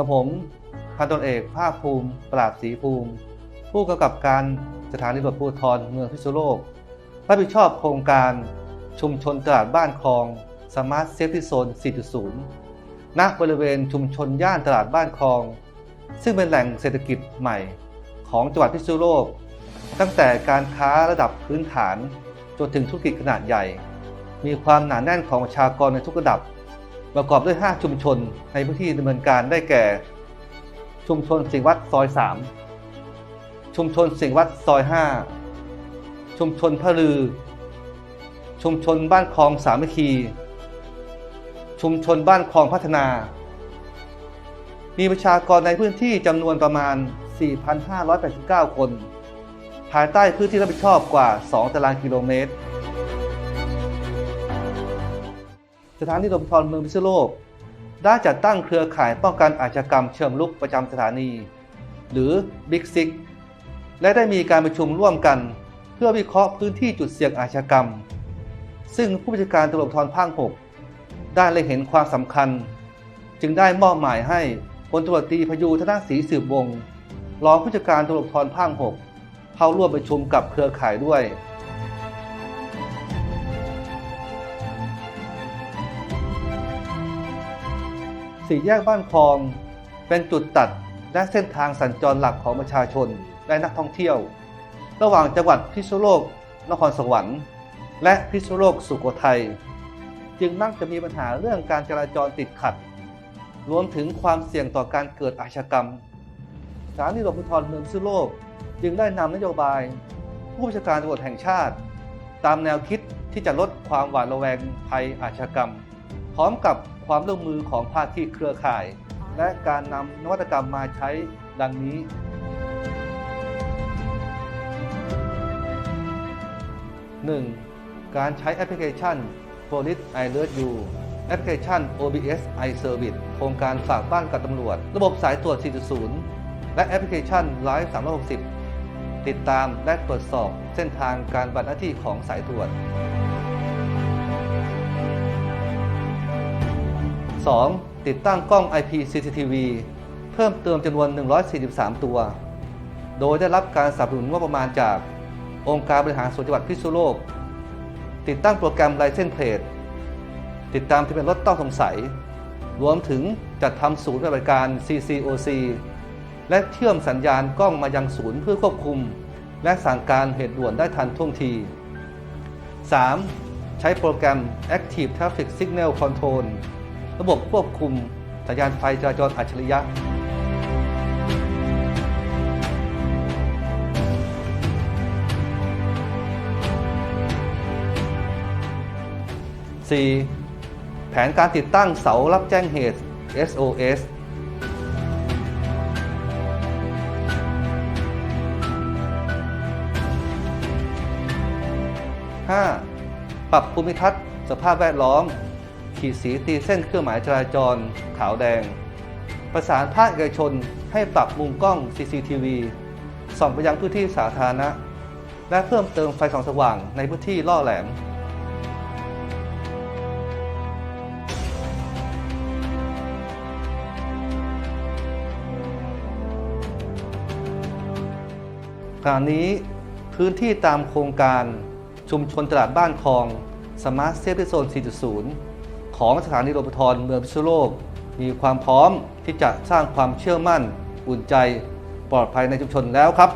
กับผมพันตำรวจเอกภาคภูมิ ปราบศรีภูมิ ผู้กำกับการสถานีตำรวจภูธรเมืองพิษณุโลกรับผิดชอบโครงการชุมชนตลาดบ้านคลอง Smart Safety Zone 4.0 ณ บริเวณชุมชนย่านตลาดบ้านคลอง ซึ่งเป็นแหล่งเศรษฐกิจใหม่ของจังหวัดพิษณุโลก ตั้งแต่การค้าระดับพื้นฐาน จนถึงธุรกิจขนาดใหญ่ มีความหนาแน่นของประชากรในทุกระดับ ประกอบด้วย 5 ชุมชนในพื้นที่ดำเนินการได้แก่ ชุมชนสิงวัดซอย 3 ชุมชนสิงวัดซอย 5 ชุมชนพะลือ ชุมชนบ้านคลองสามัคคี ชุมชนบ้านคลองพัฒนา มีประชากรในพื้นที่จำนวนประมาณ 4,589 คน ภายใต้พื้นที่รับผิดชอบกว่า 2 ตารางกิโลเมตร สถานีตำรวจภูธรเมืองพิษณุโลก ได้จัดตั้งเครือข่ายป้องกันอาชญากรรมเชิงลุกประจำสถานี หรือ Big Six และได้มีการประชุมร่วมกัน เพื่อวิเคราะห์พื้นที่จุดเสี่ยงอาชญากรรม ซึ่งผู้บัญชาการตำรวจภูธรภาค6ได้เล็งเห็นความสำคัญ จึงได้มอบหมายให้พลตำรวจตรีพยูธนศรีสืบวงรองผู้จัดการตำรวจภูธรภาค6เข้าร่วมประชุมกับเครือข่ายด้วย สี่แยกบ้านคลอง เป็นจุดตัดและเส้นทางสัญจรหลักของประชาชนและนักท่องเที่ยว ระหว่างจังหวัดพิษณุโลก นครสวรรค์ และพิษณุโลกสุโขทัยจึงมักจะมีปัญหาเรื่องการจราจรติดขัด รวมถึงความเสี่ยงต่อการเกิดอาชญากรรมสถานีตำรวจภูธรเมืองพิษณุโลก จึงได้นำนโยบาย ผู้บัญชาการตำรวจแห่งชาติ ตามแนวคิดที่จะลดความหวาดระแวงภัยอาชญากรรม พร้อมกับความร่วมมือของภาคีเครือข่าย และการนำนวัตกรรมมาใช้ดังนี้ 1. การใช้แอปพลิเคชัน Police Alert You แอปพลิเคชัน OBS iService โครงการฝากบ้านกับตำรวจ ระบบสายตรวจ 4.0 และแอปพลิเคชัน Live 360 ติดตามและตรวจสอบเส้นทางการบัตรหน้าที่ของสายตรวจ 2. ติดตั้งกล้อง IP CCTV เพิ่มเติมจำนวน 143 ตัว โดยได้รับการสนับสนุนงบประมาณจากองค์การบริหารส่วนจังหวัดพิษณุโลก ติดตั้งโปรแกรม License Plate ติดตามทะเบียนรถต้องสงสัย รวมถึงจัดทำศูนย์ปฏิบัติการ CCOC และเชื่อมสัญญาณกล้องมายังศูนย์เพื่อควบคุม และสั่งการเหตุด่วนได้ทันท่วงที 3. ใช้โปรแกรม Active Traffic Signal Control ระบบควบคุมสัญญาณไฟจราจรอัจฉริยะ 4. แผนการติดตั้งเสารับแจ้งเหตุ SOS 5. ปรับภูมิทัศน์สภาพแวดล้อม ขีดสีตีเส้นเครื่องหมายจราจรขาวแดง ประสานภาคเอกชนให้ปรับมุมกล้อง CCTV ส่องไปยังพื้นที่สาธารณะ และเพิ่มเติมไฟส่องสว่างในพื้นที่ล่อแหลมขณะนี้พื้นที่ตามโครงการชุมชนตลาดบ้านคลอง Smart Safety Zone 4.0 ของสถานีรถไฟทรเมืองพิษณุโลก มีความพร้อมที่จะสร้างความเชื่อมั่นอุ่นใจ ปลอดภัยในชุมชนแล้วครับ